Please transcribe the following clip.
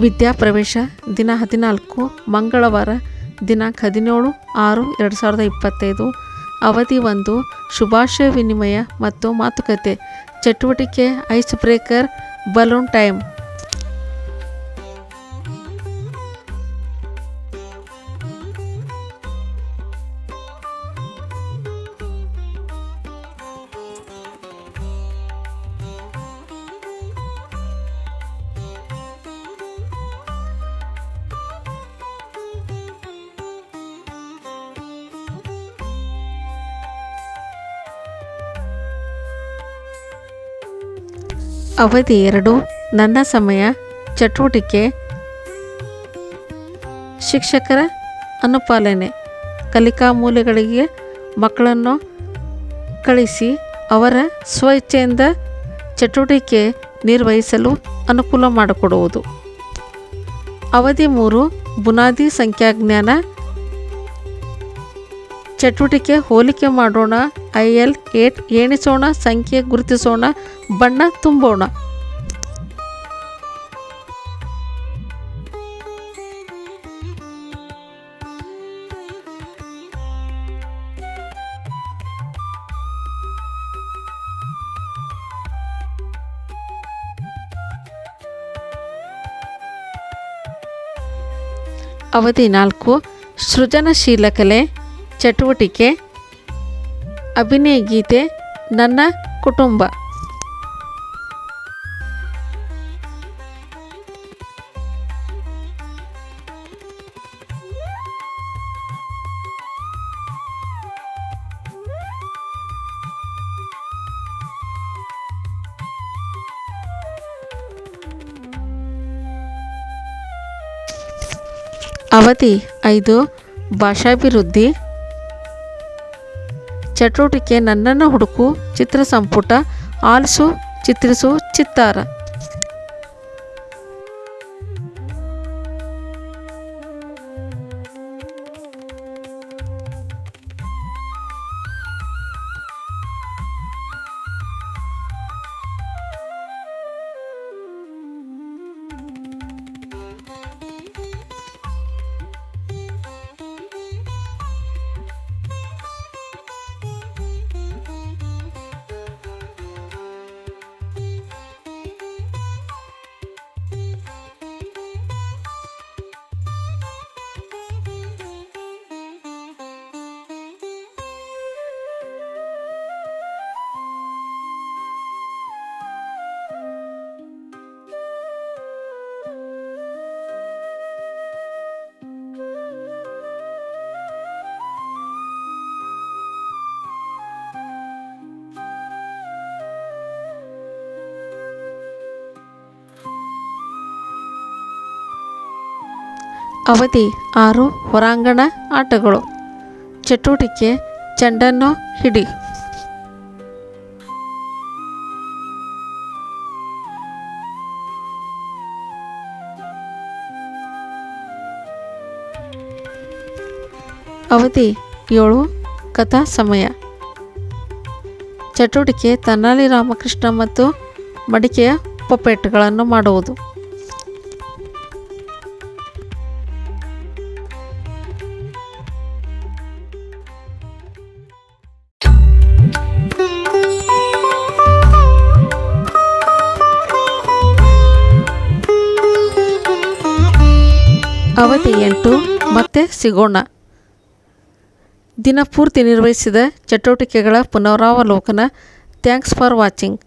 ವಿದ್ಯಾಪ್ರವೇಶ ದಿನ ಹದಿನಾಲ್ಕು, ಮಂಗಳವಾರ ದಿನಾಂಕ ಹದಿನೇಳು, ಆರು, ಎರಡು ಸಾವಿರದ ಇಪ್ಪತ್ತೈದು. ಅವಧಿ ಒಂದು, ಶುಭಾಶಯ ವಿನಿಮಯ ಮತ್ತು ಮಾತುಕತೆ. ಚಟುವಟಿಕೆ ಐಸ್ ಬ್ರೇಕರ್ ಬಲೂನ್ ಟೈಮ್ ಅವಧಿ ಎರಡು. ನನ್ನ ಸಮಯ. ಚಟುವಟಿಕೆ. ಶಿಕ್ಷಕರ ಅನುಪಾಲನೆ. ಕಲಿಕಾ ಮೂಲೆಗಳಿಗೆ ಮಕ್ಕಳನ್ನು ಕಳಿಸಿ ಅವರ ಸ್ವಇಚ್ಛೆಯಿಂದ ಚಟುವಟಿಕೆ ನಿರ್ವಹಿಸಲು ಅನುಕೂಲ ಮಾಡಿಕೊಡುವುದು. ಅವಧಿ ಮೂರು. ಬುನಾದಿ ಸಂಖ್ಯಾಜ್ಞಾನ ಚಟುವಟಿಕೆ ಹೋಲಿಕೆ ಮಾಡೋಣ. ಐ ಎಲ್ ಏಟ್ ಎಣಿಸೋಣ, ಸಂಖ್ಯೆ ಗುರುತಿಸೋಣ, ಬಣ್ಣ ತುಂಬೋಣ. ಅವಧಿ ನಾಲ್ಕು. ಸೃಜನಶೀಲ ಕಲೆ. ಚಟುವಟಿಕೆ ಅಭಿನಯ ಗೀತೆ ನನ್ನ ಕುಟುಂಬ. ಅವಧಿ ಐದು ಭಾಷಾಭಿವೃದ್ಧಿ ಚಟುವಟಿಕೆ ನನ್ನನ್ನು ಹುಡುಕು ಚಿತ್ರ ಸಂಪುಟ ಆಲಿಸು ಚಿತ್ರಿಸು ಚಿತ್ತಾರ. ಅವಧಿ ಆರು ಹೊರಾಂಗಣ ಆಟಗಳು. ಚಟುವಟಿಕೆ ಚೆಂಡನ್ನು ಹಿಡಿ. ಅವಧಿ ಏಳು ಕಥಾ ಸಮಯ. ಚಟುವಟಿಕೆ ತನ್ನಾಲಿ ರಾಮಕೃಷ್ಣ ಮತ್ತು ಮಡಿಕೆಯ ಪೊಪೆಟ್ಗಳನ್ನು ಮಾಡುವುದು. ಅವಧಿ ಎಂಟು ಮತ್ತೆ ಸಿಗೋಣ. ದಿನಪೂರ್ತಿ ನಿರ್ವಹಿಸಿದ ಚಟುವಟಿಕೆಗಳ ಪುನರಾವಲೋಕನ. Thanks for watching.